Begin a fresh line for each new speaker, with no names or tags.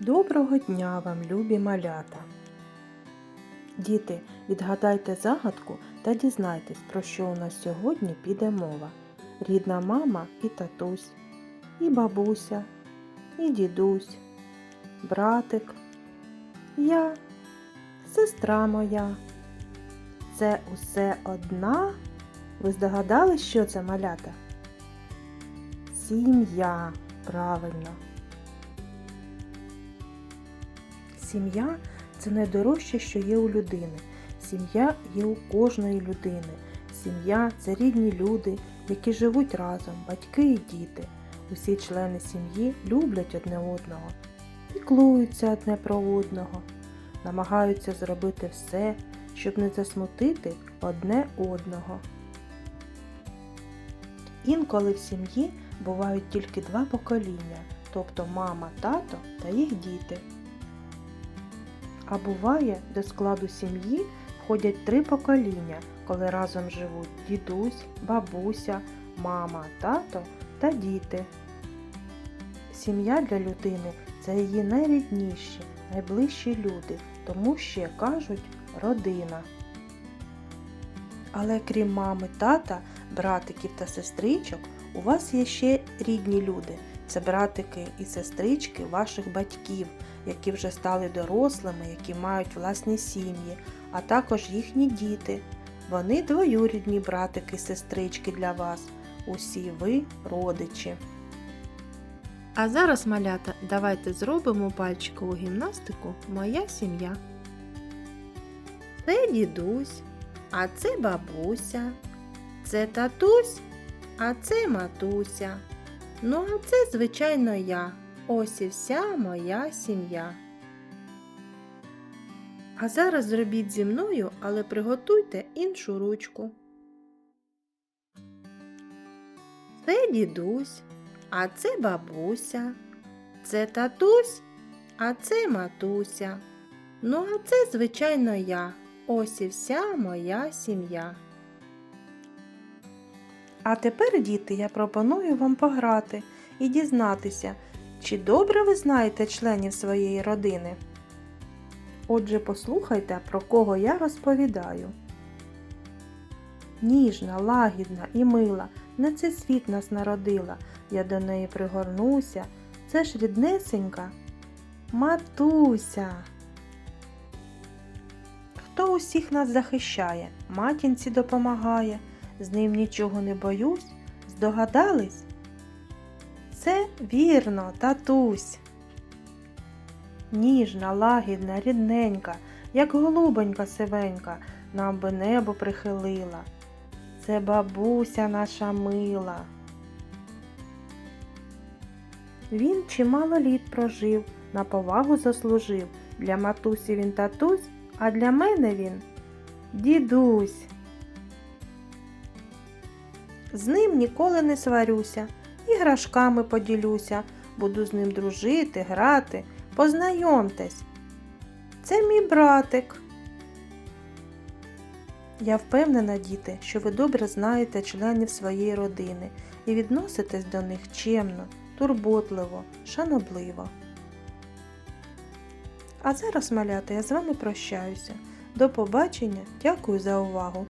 Доброго дня вам, любі малята! Діти, відгадайте загадку та дізнайтесь, про що у нас сьогодні піде мова. Рідна мама і татусь, і бабуся, і дідусь, братик, я, сестра моя. Це усе одна. Ви здогадались, що це малята? Сім'я, правильно. Сім'я це найдорожче, що є у людини. Сім'я є у кожної людини. Сім'я це рідні люди, які живуть разом, батьки і діти. Усі члени сім'ї люблять одне одного, піклуються одне про одного, намагаються зробити все, щоб не засмутити одне одного. Інколи в сім'ї бувають тільки два покоління, тобто мама, тато та їх діти. А буває, до складу сім'ї входять три покоління, коли разом живуть дідусь, бабуся, мама, тато та діти. Сім'я для людини це її найрідніші, найближчі люди, тому ще кажуть родина. Але крім мами, тата, братиків та сестричок, у вас є ще рідні люди. Це братики і сестрички ваших батьків, які вже стали дорослими, які мають власні сім'ї, а також їхні діти. Вони двоюрідні братики і сестрички для вас. Усі ви родичі. А зараз, малята, давайте зробимо пальчикову гімнастику Моя сім'я. Це дідусь, а це бабуся, це татусь, а це матуся. Ну, а це, звичайно, я. Ось і вся моя сім'я. А зараз зробіть зі мною, але приготуйте іншу ручку. Це дідусь, а це бабуся, це татусь, а це матуся. Ну, а це, звичайно, я. Ось і вся моя сім'я. А тепер, діти, я пропоную вам пограти і дізнатися, чи добре ви знаєте членів своєї родини. Отже, послухайте, про кого я розповідаю. Ніжна, лагідна і мила, на цей світ нас народила, я до неї пригорнуся. Це ж ріднесенька матуся. Хто усіх нас захищає, матінці допомагає, з ним нічого не боюсь, здогадались? Це вірно, татусь. Ніжна, лагідна, рідненька, як голубонька сивенька, нам би небо прихилила. Це бабуся наша мила. Він чимало літ прожив, на повагу заслужив. Для матусі він татусь, а для мене він дідусь. З ним ніколи не сварюся, іграшками поділюся, буду з ним дружити, грати. Познайомтесь. Це мій братик. Я впевнена, діти, що ви добре знаєте членів своєї родини і відноситесь до них чемно, турботливо, шанобливо. А зараз, малята, я з вами прощаюся. До побачення, дякую за увагу!